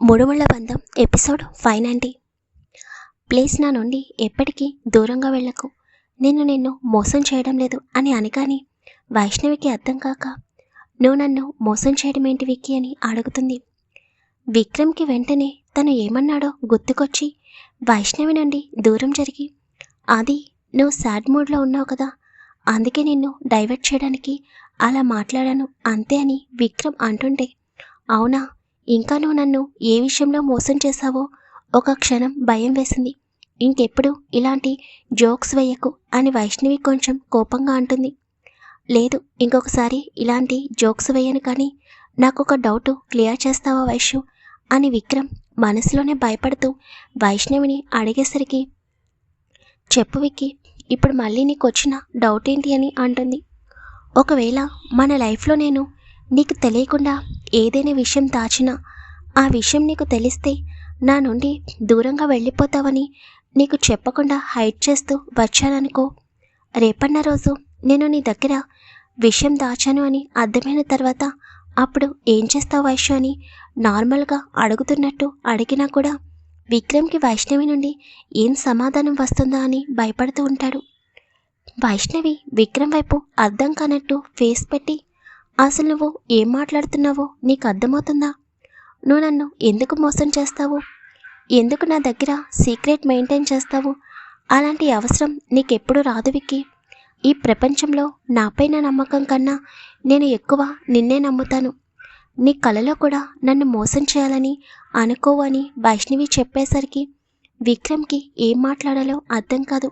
ముడుముళ్ళ బంధం episode five ninety please నా నుండి ఎప్పటికీ దూరంగా వెళ్ళకు. నేను నిన్ను మోసం చేయడం లేదు అని అనగానే వైష్ణవికి అర్థం కాక నువ్వు నన్ను మోసం చేయడం ఏంటి విక్కీ అని అడుగుతుంది. విక్రమ్కి వెంటనే తను ఏమన్నాడో గుర్తుకొచ్చి వైష్ణవి నుండి దూరం జరిగి అది నువ్వు సాడ్ మూడ్లో ఉన్నావు కదా అందుకే నిన్ను డైవర్ట్ చేయడానికి అలా మాట్లాడాను అంతే అని విక్రమ్ అంటుంటే అవునా ఇంకా నువ్వు నన్ను ఏ విషయంలో మోసం చేశావో ఒక క్షణం భయం వేసింది. ఇంకెప్పుడు ఇలాంటి జోక్స్ వేయకు అని వైష్ణవి కొంచెం కోపంగా అంటుంది. లేదు ఇంకొకసారి ఇలాంటి జోక్స్ వేయను కానీ నాకు ఒక డౌట్ క్లియర్ చేస్తావా వైష్ణు? అని విక్రమ్ మనసులోనే భయపడుతూ వైష్ణవిని అడిగేసరికి చెప్పు విక్కి ఇప్పుడు మళ్ళీ నీకు వచ్చిన డౌట్ ఏంటి అని అంటుంది. ఒకవేళ మన లైఫ్లో నేను నీకు తెలియకుండా ఏదైనా విషయం దాచినా ఆ విషయం నీకు తెలిస్తే నా నుండి దూరంగా వెళ్ళిపోతావని నీకు చెప్పకుండా హైడ్ చేస్తూ వచ్చాననుకో. రేపన్న రోజు నేను నీ దగ్గర విషయం దాచాను అని అర్థమైన తర్వాత అప్పుడు ఏం చేస్తావు వైశ్య అని నార్మల్గా అడుగుతున్నట్టు అడిగినా కూడా విక్రమ్కి వైష్ణవి నుండి ఏం సమాధానం వస్తుందా అని భయపడుతూ ఉంటాడు. వైష్ణవి విక్రమ్ వైపు అర్థం కానట్టు ఫేస్ పెట్టి అసలు నువ్వు ఏం మాట్లాడుతున్నావో నీకు అర్థమవుతుందా? నువ్వు నన్ను ఎందుకు మోసం చేస్తావు? ఎందుకు నా దగ్గర సీక్రెట్ మెయింటైన్ చేస్తావు? అలాంటి అవసరం నీకెప్పుడు రాదు విక్కి. ఈ ప్రపంచంలో నాపైన నమ్మకం కన్నా నేను ఎక్కువ నిన్నే నమ్ముతాను. నీ కలలో కూడా నన్ను మోసం చేయాలని అనుకోవని వైష్ణవి చెప్పేసరికి విక్రమ్కి ఏం మాట్లాడాలో అర్థం కాదు.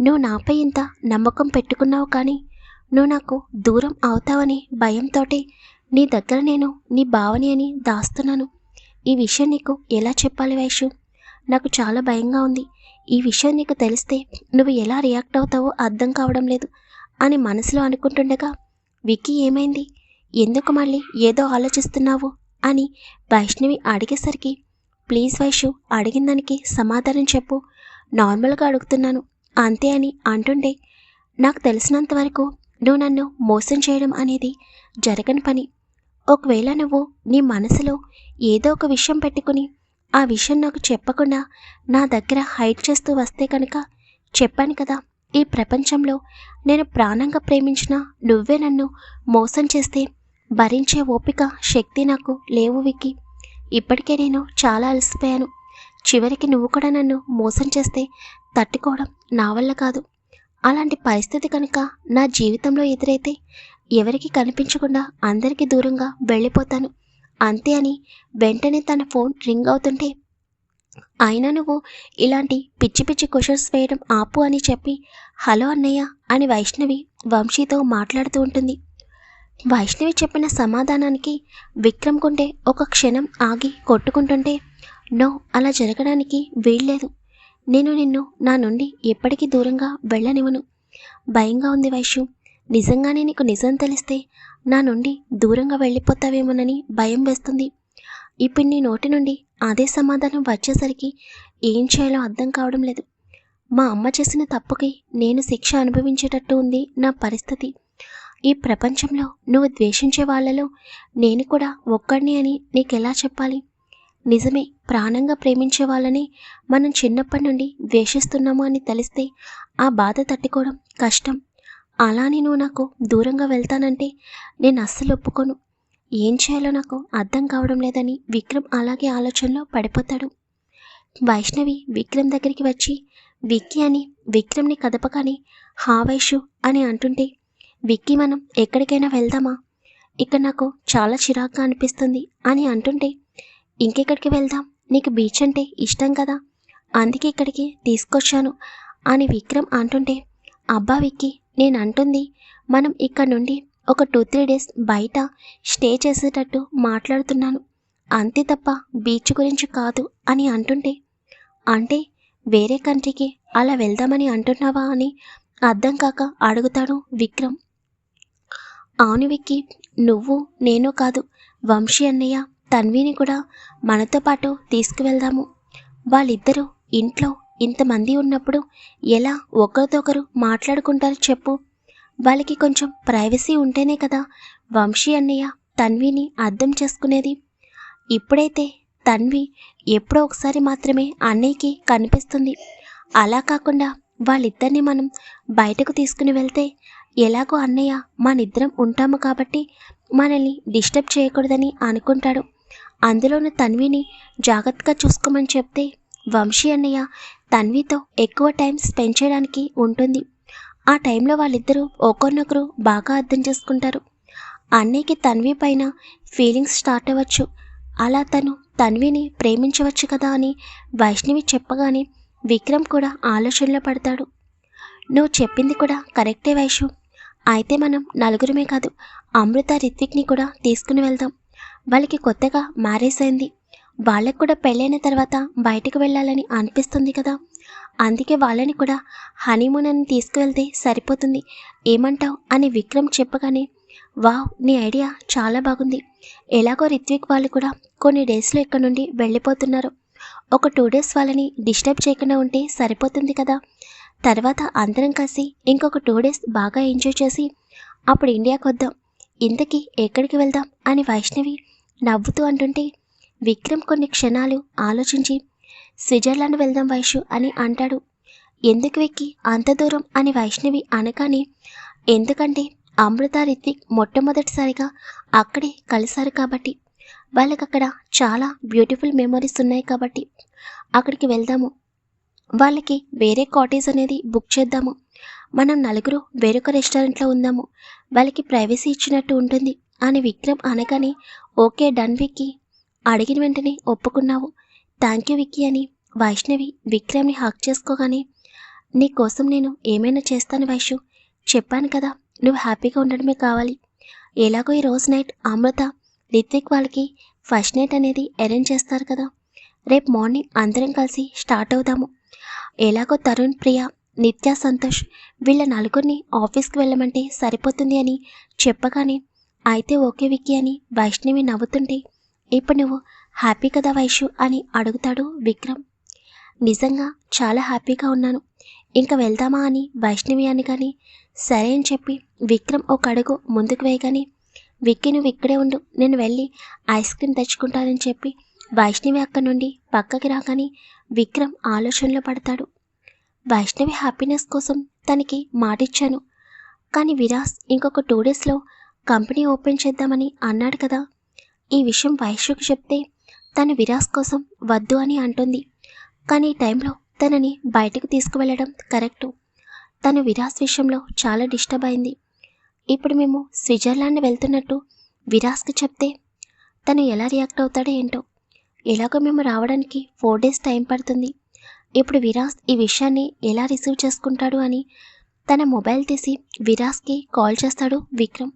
నువ్వు నాపై ఇంత నమ్మకం పెట్టుకున్నావు కానీ నువ్వు నాకు దూరం అవుతావని భయంతోటే నీ దగ్గర నేను నీ భావని అని దాస్తున్నాను. ఈ విషయం నీకు ఎలా చెప్పాలి వైషు? నాకు చాలా భయంగా ఉంది. ఈ విషయం నీకు తెలిస్తే నువ్వు ఎలా రియాక్ట్ అవుతావో అర్థం కావడం లేదు అని మనసులో అనుకుంటుండగా విక్కీ ఏమైంది? ఎందుకు మళ్ళీ ఏదో ఆలోచిస్తున్నావు? అని వైష్ణవి అడిగేసరికి ప్లీజ్ వైషు అడిగిన దానికి సమాధానం చెప్పు. నార్మల్గా అడుగుతున్నాను. అంతే అని అంటుండే నాకు తెలిసినంత వరకు నువ్వు నన్ను మోసం చేయడం అనేది జరగని పని. ఒకవేళ నువ్వు నీ మనసులో ఏదో ఒక విషయం పెట్టుకుని ఆ విషయం నాకు చెప్పకుండా నా దగ్గర హైడ్ చేస్తూ వస్తే కనుక చెప్పాను కదా ఈ ప్రపంచంలో నేను ప్రాణంగా ప్రేమించిన నువ్వే నన్ను మోసం చేస్తే భరించే ఓపిక శక్తి నాకు లేవు విక్కి. ఇప్పటికే నేను చాలా అలసిపోయాను. చివరికి నువ్వు కూడా నన్ను మోసం చేస్తే తట్టుకోవడం నా వల్ల కాదు. అలాంటి పరిస్థితి కనుక నా జీవితంలో ఎదురైతే ఎవరికి కనిపించకుండా అందరికీ దూరంగా వెళ్ళిపోతాను. అంతే అని వెంటనే తన ఫోన్ రింగ్ అవుతుంటే అయినా నువ్వు ఇలాంటి పిచ్చి పిచ్చి క్వశ్చన్స్ వేయడం ఆపు అని చెప్పి హలో అన్నయ్య అని వైష్ణవి వంశీతో మాట్లాడుతూ ఉంటుంది. వైష్ణవి చెప్పిన సమాధానానికి విక్రమ్ కుంటే ఒక క్షణం ఆగి కొట్టుకుంటుంటే నో అలా జరగడానికి వీల్లేదు. నేను నిన్ను నా నుండి ఎప్పటికీ దూరంగా వెళ్ళనివ్వను. భయంగా ఉంది వైశ్యం నిజంగానే నీకు నిజం తెలిస్తే నా నుండి దూరంగా వెళ్ళిపోతావేమోనని భయం వేస్తుంది. ఇప్పుడు నీ నోటి నుండి అదే సమాధానం వచ్చేసరికి ఏం చేయాలో అర్థం కావడం లేదు. మా అమ్మ చేసిన తప్పుకి నేను శిక్ష అనుభవించేటట్టు ఉంది నా పరిస్థితి. ఈ ప్రపంచంలో నువ్వు ద్వేషించే వాళ్ళలో నేను కూడా ఒక్కడిని అని నీకెలా చెప్పాలి? నిజమే ప్రాణంగా ప్రేమించే వాళ్ళని మనం చిన్నప్పటి నుండి ద్వేషిస్తున్నాము అని తెలిస్తే ఆ బాధ తట్టుకోవడం కష్టం. అలానే నువ్వు నాకు దూరంగా వెళ్తానంటే నేను అస్సలు ఒప్పుకోను. ఏం చేయాలో నాకు అర్థం కావడం లేదని విక్రమ్ అలాగే ఆలోచనలో పడిపోతాడు. వైష్ణవి విక్రమ్ దగ్గరికి వచ్చి విక్కీ అని విక్రమ్ని కదపగానే హావైషు అని అంటుంటే విక్కీ మనం ఎక్కడికైనా వెళ్దామా? ఇక్కడ నాకు చాలా చిరాగ్గా అనిపిస్తుంది అని అంటుంటే ఇంకెక్కడికి వెళ్దాం? నీకు బీచ్ అంటే ఇష్టం కదా? అందుకే ఇక్కడికి తీసుకొచ్చాను అని విక్రమ్ అంటుంటే అబ్బా విక్కి నేను అంటుంది మనం ఇక్కడ నుండి ఒక టూ త్రీ డేస్ బయట స్టే చేసేటట్టు మాట్లాడుతున్నాను. అంతే తప్ప బీచ్ గురించి కాదు అని అంటుంటే అంటే వేరే కంట్రీకి అలా వెళ్దామని అంటున్నావా అని అర్థం కాక అడుగుతాడు విక్రమ్. అవును విక్కి నువ్వు నేను కాదు వంశీ అన్నయ్య. తన్విని కూడా మనతో పాటు తీసుకువెళ్దాము. వాళ్ళిద్దరూ ఇంట్లో ఇంతమంది ఉన్నప్పుడు ఎలా ఒకరితొకరు మాట్లాడుకుంటారు చెప్పు. వాళ్ళకి కొంచెం ప్రైవసీ ఉంటేనే కదా వంశీ అన్నయ్య తన్విని అర్థం చేసుకునేది. ఇప్పుడైతే తన్వి ఎప్పుడో ఒకసారి మాత్రమే అన్నయ్యకి కనిపిస్తుంది. అలా కాకుండా వాళ్ళిద్దరిని మనం బయటకు తీసుకుని వెళ్తే ఎలాగో అన్నయ్య మనిద్దరం ఉంటాము కాబట్టి మనల్ని డిస్టర్బ్ చేయకూడదని అనుకుంటాడు. అందులోనూ తన్విని జాగ్రత్తగా చూసుకోమని చెప్తే వంశీ అన్నయ్య తన్వితో ఎక్కువ టైం స్పెండ్ చేయడానికి ఉంటుంది. ఆ టైంలో వాళ్ళిద్దరూ ఒకరినొకరు బాగా అర్థం చేసుకుంటారు. అన్నయ్యకి తన్వి పైన ఫీలింగ్స్ స్టార్ట్ అవ్వచ్చు. అలా తను తన్విని ప్రేమించవచ్చు కదా అని వైష్ణవి చెప్పగానే విక్రమ్ కూడా ఆలోచనలో పడతాడు. నువ్వు చెప్పింది కూడా కరెక్టే వైషు. అయితే మనం నలుగురమే కాదు అమృత రిత్విక్ని కూడా తీసుకుని వెళ్దాం. వాళ్ళకి కొత్తగా మ్యారేజ్ అయింది. వాళ్ళకి కూడా పెళ్ళైన తర్వాత బయటకు వెళ్ళాలని అనిపిస్తుంది కదా. అందుకే వాళ్ళని కూడా హనీమూన్ అని తీసుకువెళ్తే సరిపోతుంది. ఏమంటావు? అని విక్రమ్ చెప్పగానే వావ్ నీ ఐడియా చాలా బాగుంది. ఎలాగో రిత్విక్ వాళ్ళు కూడా కొన్ని డేస్లో ఇక్కడ నుండి వెళ్ళిపోతున్నారు. ఒక టూ డేస్ వాళ్ళని డిస్టర్బ్ చేయకుండా ఉంటే సరిపోతుంది కదా. తర్వాత అందరం కలిసి ఇంకొక టూ డేస్ బాగా ఎంజాయ్ చేసి అప్పుడు ఇండియాకి వద్దాం ఇంతకీ ఎక్కడికి వెళ్దాం? అని వైష్ణవి నవ్వుతూ అంటుంటే విక్రమ్ కొన్ని క్షణాలు ఆలోచించి స్విట్జర్లాండ్ వెళ్దాం వైషు అని అంటాడు. ఎందుకు వెక్కి? అంత దూరం అని వైష్ణవి అనగానే ఎందుకంటే అమృత రిత్విక్ మొట్టమొదటిసారిగా అక్కడే కలిశారు కాబట్టి. వాళ్ళకి అక్కడ చాలా బ్యూటిఫుల్ మెమరీస్ ఉన్నాయి కాబట్టి. అక్కడికి వెళ్దాము. వాళ్ళకి వేరే కాటేజ్ అనేది బుక్ చేద్దాము. మనం నలుగురు వేరొక రెస్టారెంట్లో ఉందాము. వాళ్ళకి ప్రైవసీ ఇచ్చినట్టు ఉంటుంది అని విక్రమ్ అనగానే ఓకే డన్ విక్కీ. అడిగిన వెంటనే ఒప్పుకున్నావు. థ్యాంక్ యూ విక్కీ అని వైష్ణవి విక్రమ్ని హక్ చేసుకోగానే నీ కోసం నేను ఏమైనా చేస్తాను వైషు? చెప్పాను కదా నువ్వు హ్యాపీగా ఉండడమే కావాలి. ఎలాగో ఈ రోజు నైట్ అమృత రిత్విక్ వాళ్ళకి ఫస్ట్ నైట్ అనేది అరేంజ్ చేస్తారు కదా. రేపు మార్నింగ్ అందరం కలిసి స్టార్ట్ అవుదాము. ఎలాగో తరుణ్ ప్రియ నిత్య సంతోష్ వీళ్ళ నలుగురిని ఆఫీస్కి వెళ్ళమంటే సరిపోతుంది అని చెప్పగానే అయితే ఓకే విక్కీ అని వైష్ణవి నవ్వుతుంటే ఇప్పుడు నువ్వు హ్యాపీ కదా వైషు? అని అడుగుతాడు విక్రమ్. నిజంగా చాలా హ్యాపీగా ఉన్నాను. ఇంకా వెళ్దామా? అని వైష్ణవి అని కానీ సరే అని చెప్పి విక్రమ్ ఒక అడుగు ముందుకు వేయగానే విక్కీ నువ్వు ఇక్కడే ఉండు. నేను వెళ్ళి ఐస్ క్రీమ్ తెచ్చుకుంటానని చెప్పి వైష్ణవి అక్కడి నుండి పక్కకి రాగానే విక్రమ్ ఆలోచనలో పడతాడు. వైష్ణవి హ్యాపీనెస్ కోసం తనకి మాటిచ్చాను. కానీ విరాస్ ఇంకొక టూ డేస్లో కంపెనీ ఓపెన్ చేద్దామని అన్నాడు కదా. ఈ విషయం వైశ్యకు చెప్తే తను విరాస్ కోసం వద్దు అని అంటుంది. కానీ ఈ టైంలో తనని బయటకు తీసుకువెళ్ళడం కరెక్టు. తను విరాస్ విషయంలో చాలా డిస్టర్బ్ అయింది. ఇప్పుడు మేము స్విట్జర్లాండ్ వెళ్తున్నట్టు విరాస్కి చెప్తే తను ఎలా రియాక్ట్ అవుతాడో ఏంటో. ఎలాగో మేము రావడానికి ఫోర్ డేస్ టైం పడుతుంది. ఇప్పుడు విరాస్ ఈ విషయాన్ని ఎలా రిసీవ్ చేసుకుంటాడు అని తన మొబైల్ తీసి విరాస్కి కాల్ చేస్తాడు విక్రమ్.